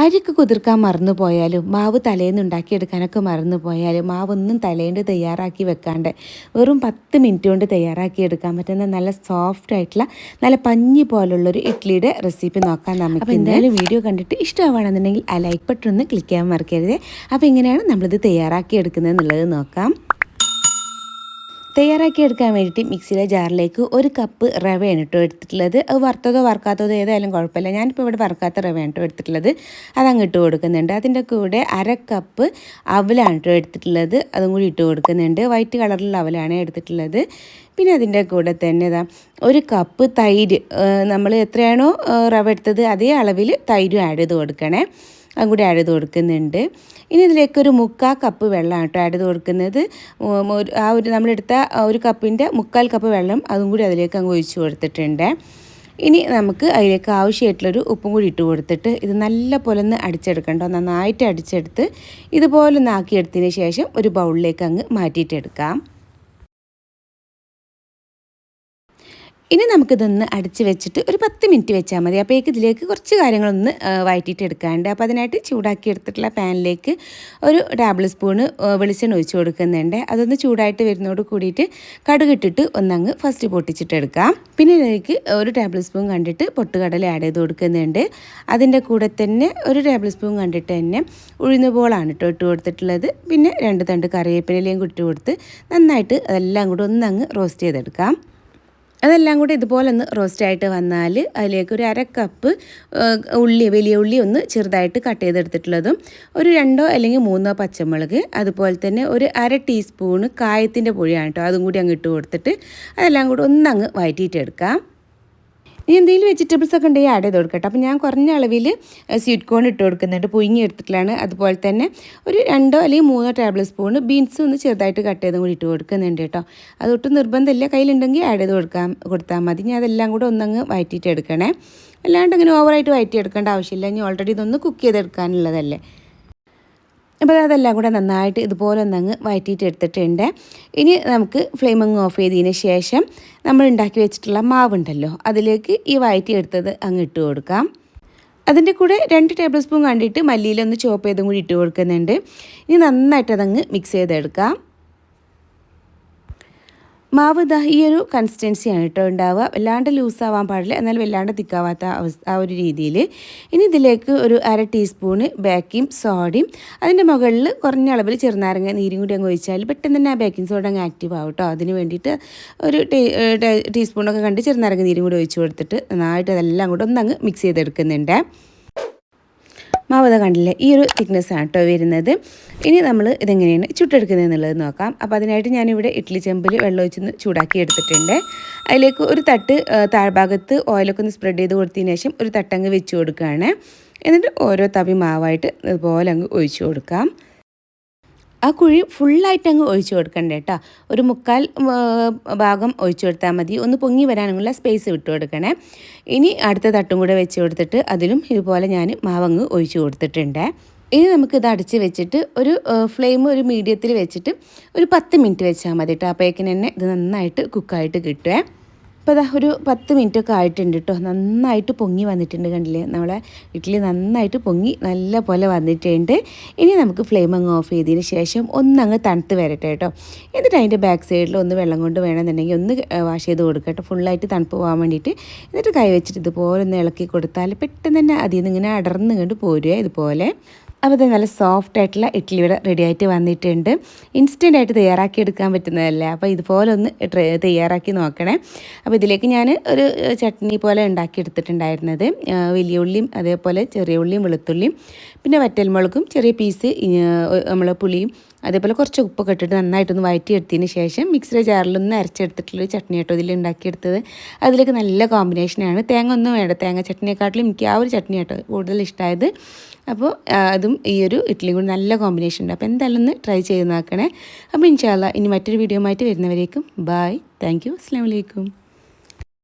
അരിക്ക് കുതിർക്കാൻ മറന്നു പോയാലും മാവ് തലേന്ന് ഉണ്ടാക്കിയെടുക്കാനൊക്കെ മറന്നു പോയാലും മാവൊന്നും തലേണ്ട് തയ്യാറാക്കി വെക്കാണ്ട് വെറും പത്ത് മിനിറ്റ് കൊണ്ട് തയ്യാറാക്കി എടുക്കാൻ പറ്റുന്ന നല്ല സോഫ്റ്റ് ആയിട്ടുള്ള നല്ല പഞ്ഞി പോലുള്ളൊരു ഇഡ്ഡലിയുടെ റെസിപ്പി നോക്കാൻ നമുക്ക് അപ്പോൾ എന്തായാലും വീഡിയോ കണ്ടിട്ട് ഇഷ്ടമാണെന്നുണ്ടെങ്കിൽ ആ ലൈക്ക് ബട്ടൺ ഒന്ന് ക്ലിക്ക് ചെയ്യാൻ മറക്കരുത്. അപ്പോൾ എങ്ങനെയാണ് നമ്മളിത് തയ്യാറാക്കി എടുക്കുന്നത് എന്നുള്ളത് നോക്കാം. തയ്യാറാക്കി എടുക്കാൻ വേണ്ടിയിട്ട് മിക്സിയിലെ ജാറിലേക്ക് ഒരു കപ്പ് റവയാണ് കേട്ടോ എടുത്തിട്ടുള്ളത്. അത് വറുത്തതോ വറുക്കാത്തതോ ഏതായാലും കുഴപ്പമില്ല. ഞാനിപ്പോൾ ഇവിടെ വറുക്കാത്ത റവയാണ് കേട്ടോ എടുത്തിട്ടുള്ളത്. അതങ്ങ് ഇട്ട് കൊടുക്കുന്നുണ്ട്. അതിന്റെ കൂടെ അര കപ്പ് അവലാണ് കേട്ടോ എടുത്തിട്ടുള്ളത്. അതും കൂടി ഇട്ട് കൊടുക്കുന്നുണ്ട്. വൈറ്റ് കളറിലുള്ള അവലാണ് എടുത്തിട്ടുള്ളത്. പിന്നെ അതിന്റെ കൂടെ തന്നെ ഇതാ ഒരു കപ്പ് തൈര് നമ്മൾ എത്രയാണോ റവ എടുത്തത് അതേ അളവിൽ തൈരും ആഡ് ചെയ്ത് കൊടുക്കണേ. അതും കൂടി ആഡ് കൊടുക്കുന്നുണ്ട്. ഇനി ഇതിലേക്ക് ഒരു മുക്കാൽ കപ്പ് വെള്ളമാണ് കേട്ടോ ആഡ് കൊടുക്കുന്നത്. ആ ഒരു നമ്മളെടുത്ത ഒരു കപ്പിന്റെ മുക്കാൽ കപ്പ് വെള്ളം അതും കൂടി അതിലേക്ക് അങ്ങ് ഒഴിച്ച് കൊടുത്തിട്ടുണ്ട്. ഇനി നമുക്ക് അതിലേക്ക് ആവശ്യമായിട്ടുള്ളൊരു ഉപ്പും കൂടി ഇട്ട് കൊടുത്തിട്ട് ഇത് നല്ല പോലെ ഒന്ന് അടിച്ചെടുക്കണ്ടോ നന്നായിട്ട് അടിച്ചെടുത്ത് ഇതുപോലെ ഒന്ന് ആക്കിയെടുത്തതിന് ശേഷം ഒരു ബൗളിലേക്ക് അങ്ങ് മാറ്റിയിട്ടെടുക്കാം ഇനി നമുക്കിതൊന്ന് അടിച്ച് വെച്ചിട്ട് ഒരു പത്ത് മിനിറ്റ് വെച്ചാൽ മതി. അപ്പോഴേക്ക് ഇതിലേക്ക് കുറച്ച് കാര്യങ്ങളൊന്ന് വഴറ്റിയിട്ട് എടുക്കാണ്ട് അപ്പോൾ അതിനായിട്ട് ചൂടാക്കി എടുത്തിട്ടുള്ള പാനിലേക്ക് ഒരു ടേബിൾ സ്പൂണ് വെളിച്ചെണ്ണ ഒഴിച്ച് കൊടുക്കുന്നുണ്ട്. അതൊന്ന് ചൂടായിട്ട് വരുന്നതോട് കൂടിയിട്ട് കടുകിട്ടിട്ട് ഒന്നങ്ങ് ഫസ്റ്റ് പൊട്ടിച്ചിട്ട് എടുക്കാം. പിന്നെ ഇതിലേക്ക് ഒരു ടേബിൾ സ്പൂൺ കണ്ടിട്ട് പൊട്ടുകടല ആഡ് ചെയ്ത് കൊടുക്കുന്നുണ്ട്. അതിന്റെ കൂടെ തന്നെ ഒരു ടേബിൾ സ്പൂൺ കണ്ടിട്ട് തന്നെ ഉഴുന്നുപോളാണ് കേട്ടോ ഇട്ട് കൊടുത്തിട്ടുള്ളത്. പിന്നെ രണ്ട് തണ്ട് കറിവേപ്പിലയും ഇട്ട് കൊടുത്ത് നന്നായിട്ട് അതെല്ലാം കൂടെ ഒന്നങ്ങ് റോസ്റ്റ് ചെയ്തെടുക്കാം. അതെല്ലാം കൂടി ഇതുപോലെ ഒന്ന് റോസ്റ്റ് ആയിട്ട് വന്നാൽ അതിലേക്ക് ഒരു അര കപ്പ് ഉള്ളി വലിയ ഉള്ളി ഒന്ന് ചെറുതായിട്ട് കട്ട് ചെയ്തെടുത്തിട്ടുള്ളതും ഒരു രണ്ടോ അല്ലെങ്കിൽ മൂന്നോ പച്ചമുളക് അതുപോലെ തന്നെ ഒരു അര ടീസ്പൂണ് കായത്തിന്റെ പൊടിയാണ് കേട്ടോ അതും കൂടി അങ്ങ് ഇട്ട് കൊടുത്തിട്ട് അതെല്ലാം കൂടി ഒന്നങ്ങ് വഴറ്റിയിട്ടെടുക്കാം. ഇനി എന്തെങ്കിലും വെജിറ്റബിൾസ് ഒക്കെ ഉണ്ടെങ്കിൽ ആഡ് ചെയ്ത് കൊടുക്കട്ടെ. അപ്പോൾ ഞാൻ കുറഞ്ഞ അളവിൽ സ്വീറ്റ് കോൺ ഇട്ട് കൊടുക്കുന്നുണ്ട്. പുഴുങ്ങി എടുത്തിട്ടാണ് അതുപോലെ തന്നെ ഒരു രണ്ടോ അല്ലെങ്കിൽ മൂന്നോ ടേബിൾ സ്പൂൺ ബീൻസ് ഒന്ന് ചെറുതായിട്ട് കട്ട് ചെയ്തും കൂടി ഇട്ട് കൊടുക്കുന്നുണ്ട് കേട്ടോ. അതൊട്ടും നിർബന്ധമില്ല. കയ്യിലുണ്ടെങ്കിൽ ആഡ് ചെയ്ത് കൊടുക്കാൻ കൊടുത്താൽ മതി. ഞാൻ അതെല്ലാം കൂടെ ഒന്നങ്ങ് വയറ്റിയിട്ട് എടുക്കണേ. അല്ലാണ്ട് അങ്ങനെ ഓവറായിട്ട് വയറ്റി എടുക്കേണ്ട ആവശ്യമില്ല. ഇനി ഓൾറെഡി ഇതൊന്ന് കുക്ക് ചെയ്തെടുക്കാനുള്ളതല്ലേ. അപ്പോൾ അതെല്ലാം കൂടെ നന്നായിട്ട് ഇതുപോലെ ഒന്നങ്ങ് വയറ്റിയിട്ട് എടുത്തിട്ടുണ്ട്. ഇനി നമുക്ക് ഫ്ലെയിം അങ്ങ് ഓഫ് ചെയ്തതിന് ശേഷം നമ്മൾ ഉണ്ടാക്കി വെച്ചിട്ടുള്ള മാവുണ്ടല്ലോ അതിലേക്ക് ഈ വയറ്റി എടുത്തത് അങ്ങ് ഇട്ട് കൊടുക്കാം. അതിന്റെ കൂടെ രണ്ട് ടേബിൾ സ്പൂൺ കണ്ടിട്ട് മല്ലിയിലൊന്ന് ചോപ്പ് ചെയ്തും കൂടി ഇട്ട് കൊടുക്കുന്നുണ്ട്. ഇനി നന്നായിട്ട് അതങ്ങ് മിക്സ് ചെയ്തെടുക്കാം. മാവ് ഇതാ ഈ ഒരു കൺസിസ്റ്റൻസിയാണ് കേട്ടോ ഉണ്ടാവുക. വല്ലാണ്ട് ലൂസാവാൻ പാടില്ല. എന്നാൽ വല്ലാണ്ട് തിക്കാവാത്ത അവസ്ഥ ആ ഒരു രീതിയിൽ. ഇനി ഇതിലേക്ക് ഒരു അര ടീസ്പൂണ് ബേക്കിംഗ് സോഡയും അതിന്റെ മുകളിൽ കുറഞ്ഞ അളവിൽ ചെറുനാരങ്ങ നീരും കൂടി അങ്ങ് ഒഴിച്ചാൽ പെട്ടെന്ന് തന്നെ ആ ബേക്കിംഗ് സോഡ അങ്ങ് ആക്റ്റീവ് ആവും കേട്ടോ. അതിന് വേണ്ടിയിട്ട് ഒരു ടീസ്പൂണൊക്കെ കണ്ട് ചെറുനാരങ്ങ നീരും കൂടി ഒഴിച്ച് കൊടുത്തിട്ട് നന്നായിട്ട് അതെല്ലാം കൂടെ ഒന്നങ്ങ് മിക്സ് ചെയ്തെടുക്കുന്നുണ്ട്. മാവത കണ്ടില്ലേ? ഈ ഒരു തിക്നെസ്സാണ് കേട്ടോ വരുന്നത്. ഇനി നമ്മൾ ഇതെങ്ങനെയാണ് ചുട്ടെടുക്കുന്നത് എന്നുള്ളത് നോക്കാം. അപ്പോൾ അതിനായിട്ട് ഞാനിവിടെ ഇഡ്ഡലി ചെമ്പിൽ വെള്ളം ഒഴിച്ചൊന്ന് ചൂടാക്കി എടുത്തിട്ടുണ്ട്. അതിലേക്ക് ഒരു തട്ട് താഴ്ഭാഗത്ത് ഓയിലൊക്കെ ഒന്ന് സ്പ്രെഡ് ചെയ്ത് കൊടുത്തതിന് ശേഷം ഒരു തട്ടങ്ങ് വെച്ച് കൊടുക്കുകയാണ്. എന്നിട്ട് ഓരോ തവി മാവായിട്ട് ഇതുപോലെ അങ്ങ് ഒഴിച്ചു കൊടുക്കാം. ആ കുഴി ഫുള്ളായിട്ട് അങ്ങ് ഒഴിച്ചു കൊടുക്കണ്ട കേട്ടോ ഒരു മുക്കാൽ ഭാഗം ഒഴിച്ചു കൊടുത്താൽ മതി. ഒന്ന് പൊങ്ങി വരാനുള്ള സ്പേസ് വിട്ടു കൊടുക്കണേ. ഇനി അടുത്ത തട്ടും കൂടെ വെച്ച് കൊടുത്തിട്ട് അതിലും ഇതുപോലെ ഞാൻ മാവങ്ങ് ഒഴിച്ചു കൊടുത്തിട്ടുണ്ട്. ഇനി നമുക്കിത് അടച്ച് വെച്ചിട്ട് ഒരു ഫ്ലെയിം ഒരു മീഡിയത്തിൽ വെച്ചിട്ട് ഒരു പത്ത് മിനിറ്റ് വെച്ചാൽ മതി കേട്ടോ അപ്പോഴേക്കിന് തന്നെ ഇത് നന്നായിട്ട് കുക്കായിട്ട് കിട്ടുമേ അപ്പോൾ അതാ ഒരു പത്ത് മിനിറ്റൊക്കെ ആയിട്ടുണ്ട് കേട്ടോ നന്നായിട്ട് പൊങ്ങി വന്നിട്ടുണ്ട് കണ്ടില്ലേ? നമ്മളെ ഇഡ്ഡലി നന്നായിട്ട് പൊങ്ങി നല്ല പോലെ വന്നിട്ടുണ്ട്. ഇനി നമുക്ക് ഫ്ലെയിം അങ്ങ് ഓഫ് ചെയ്തതിന് ശേഷം ഒന്നങ്ങ് തണുത്ത് വരട്ടെ കേട്ടോ എന്നിട്ട് അതിന്റെ ബാക്ക് സൈഡിൽ ഒന്ന് വെള്ളം കൊണ്ട് വേണമെന്നുണ്ടെങ്കിൽ ഒന്ന് വാഷ് ചെയ്ത് കൊടുക്കുക കേട്ടോ ഫുള്ളായിട്ട് തണുപ്പ് പോകാൻ വേണ്ടിയിട്ട്. എന്നിട്ട് കൈ വെച്ചിട്ട് ഇതുപോലെ ഒന്ന് ഇളക്കി കൊടുത്താൽ പെട്ടെന്ന് തന്നെ അതിൽ നിന്ന് ഇങ്ങനെ അടർന്ന് കണ്ട് പോരുക ഇതുപോലെ. അപ്പോൾ ഇത് നല്ല സോഫ്റ്റ് ആയിട്ടുള്ള ഇഡ്ഡലി ഇവിടെ റെഡി ആയിട്ട് വന്നിട്ടുണ്ട്. ഇൻസ്റ്റന്റ് ആയിട്ട് തയ്യാറാക്കി എടുക്കാൻ പറ്റുന്നതല്ലേ? അപ്പോൾ ഇതുപോലെ ഒന്ന് തയ്യാറാക്കി നോക്കണേ. അപ്പോൾ ഇതിലേക്ക് ഞാൻ ഒരു ചട്നി പോലെ ഉണ്ടാക്കി എടുത്തിട്ടുണ്ടായിരുന്നത്. വലിയ ഉള്ളിയും അതേപോലെ ചെറിയ ഉള്ളിയും വെളുത്തുള്ളിയും പിന്നെ വറ്റൽമുളകും ചെറിയ പീസ് നമ്മൾ പുളിയും അതേപോലെ കുറച്ച് ഉപ്പൊക്കെ ഇട്ടിട്ട് നന്നായിട്ടൊന്ന് വഴറ്റിയെടുത്തതിന് ശേഷം മിക്സിയുടെ ജാറിലൊന്ന് അരച്ചെടുത്തിട്ടുള്ള ചട്നി കേട്ടോ ഇതിൽ ഉണ്ടാക്കിയെടുത്തത് അതിലേക്ക് നല്ല കോമ്പിനേഷനാണ് തേങ്ങ ഒന്നും വേണ്ട. തേങ്ങ ചട്നിയെക്കാട്ടിലും എനിക്ക് ആ ഒരു ചട്നി കേട്ടോ കൂടുതൽ ഇഷ്ടമായത് അപ്പോൾ അതും ഈ ഒരു ഇഡ്ഡലിയും കൂടി നല്ല കോമ്പിനേഷൻ ഉണ്ട്. അപ്പോൾ എന്തായാലും ഒന്ന് ട്രൈ ചെയ്ത് നോക്കണേ. അപ്പോൾ ഇൻഷാല്ല ഇനി മറ്റൊരു വീഡിയോ ആയിട്ട് വരുന്നവരേക്കും ബായ് താങ്ക് യു അസ്സാം വലൈക്കും